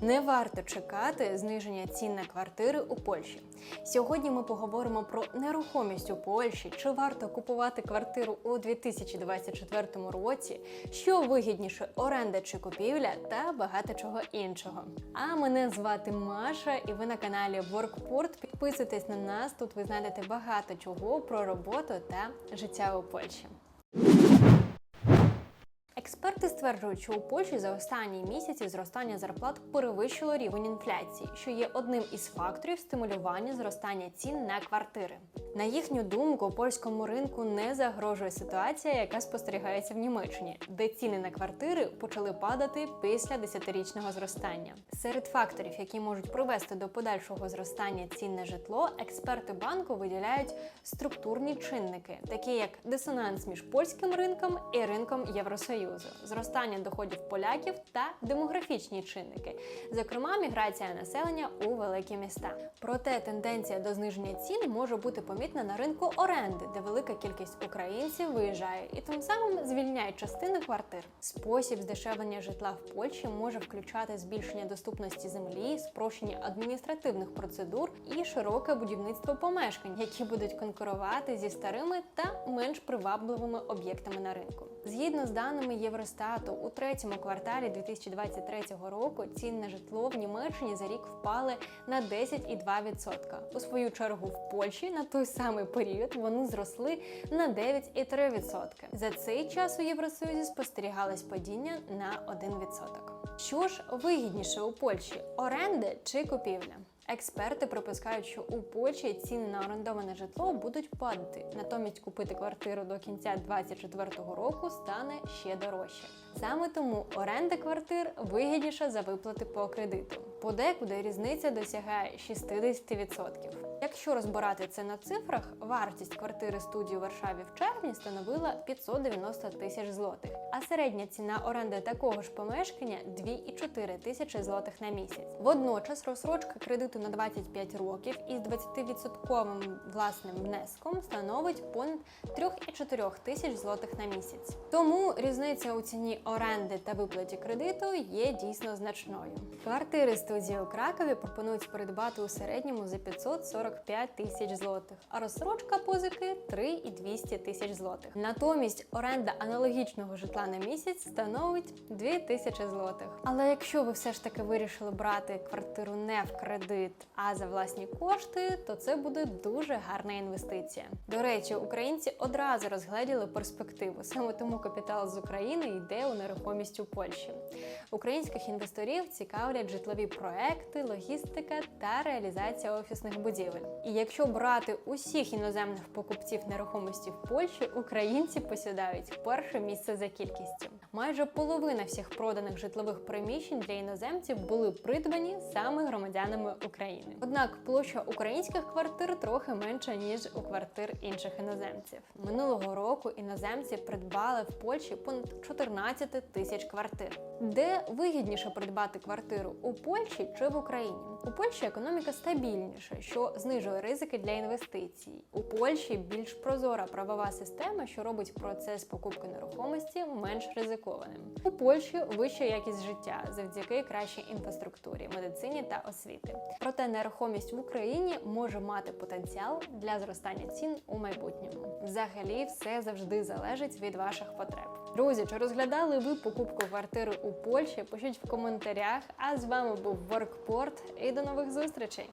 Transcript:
Не варто чекати зниження цін на квартири у Польщі. Сьогодні ми поговоримо про нерухомість у Польщі, чи варто купувати квартиру у 2024 році, що вигідніше оренда чи купівля, та багато чого іншого. А мене звати Маша, і ви на каналі Workport. Підписуйтесь на нас. Тут ви знайдете багато чого про роботу та життя у Польщі. Експерти стверджують, що у Польщі за останні місяці зростання зарплат перевищило рівень інфляції, що є одним із факторів стимулювання зростання цін на квартири. На їхню думку, польському ринку не загрожує ситуація, яка спостерігається в Німеччині, де ціни на квартири почали падати після десятирічного зростання. Серед факторів, які можуть привести до подальшого зростання цін на житло, експерти банку виділяють структурні чинники, такі як дисонанс між польським ринком і ринком Євросоюзу, зростання доходів поляків та демографічні чинники, зокрема міграція населення у великі міста. Проте тенденція до зниження цін може бути помітна на ринку оренди, де велика кількість українців виїжджає і тим самим звільняють частину квартир. Спосіб здешевлення житла в Польщі може включати збільшення доступності землі, спрощення адміністративних процедур і широке будівництво помешкань, які будуть конкурувати зі старими та менш привабливими об'єктами на ринку. Згідно з даними Євростату, у третьому кварталі 2023 року ціни на житло в Німеччині за рік впали на 10,2%. У свою чергу в Польщі на той самий період вони зросли на 9,3%. За цей час у Євросоюзі спостерігалось падіння на 1%. Що ж вигідніше у Польщі оренда чи купівля? Експерти припускають, що у Польщі ціни на орендоване житло будуть падати. Натомість купити квартиру до кінця 2024 року стане ще дорожче. Саме тому оренда квартир вигідніша за виплати по кредиту. Подекуди різниця досягає 60%. Якщо розбирати це на цифрах, вартість квартири студії у Варшаві в червні становила 590 тисяч злотих, а середня ціна оренди такого ж помешкання 2,4 тисячі злотих на місяць. Водночас розсрочка кредиту на 25 років із 20% власним внеском становить понад 3,4 тисяч злотих на місяць. Тому різниця у ціні оренди та виплаті кредиту є дійсно значною. Квартири студії у Кракові пропонують придбати у середньому за 545 тисяч злотих, а розсрочка позики 3,200 тисяч злотих. Натомість оренда аналогічного житла на місяць становить 2 тисячі злотих. Але якщо ви все ж таки вирішили брати квартиру не в кредит, а за власні кошти, то це буде дуже гарна інвестиція. До речі, українці одразу розгледіли перспективу. Саме тому капітал з України йде у нерухомість у Польщі. Українських інвесторів цікавлять житлові проекти, логістика та реалізація офісних будівель. І якщо брати усіх іноземних покупців нерухомості в Польщі, українці посідають перше місце за кількістю. Майже половина всіх проданих житлових приміщень для іноземців були придбані саме громадянами України. Однак площа українських квартир трохи менша ніж у квартир інших іноземців. Минулого року іноземці придбали в Польщі понад 14 тисяч квартир. Де вигідніше придбати квартиру у Польщі чи в Україні? У Польщі економіка стабільніша, що знижує ризики для інвестицій. У Польщі більш прозора правова система, що робить процес покупки нерухомості менш ризикованим. У Польщі вища якість життя завдяки кращій інфраструктурі, медицині та освіти. Проте нерухомість в Україні може мати потенціал для зростання цін у майбутньому. Взагалі, все завжди залежить від ваших потреб. Друзі, чи розглядали ви покупку квартири у Польщі? Пишіть в коментарях. А з вами був Workport і до нових зустрічей!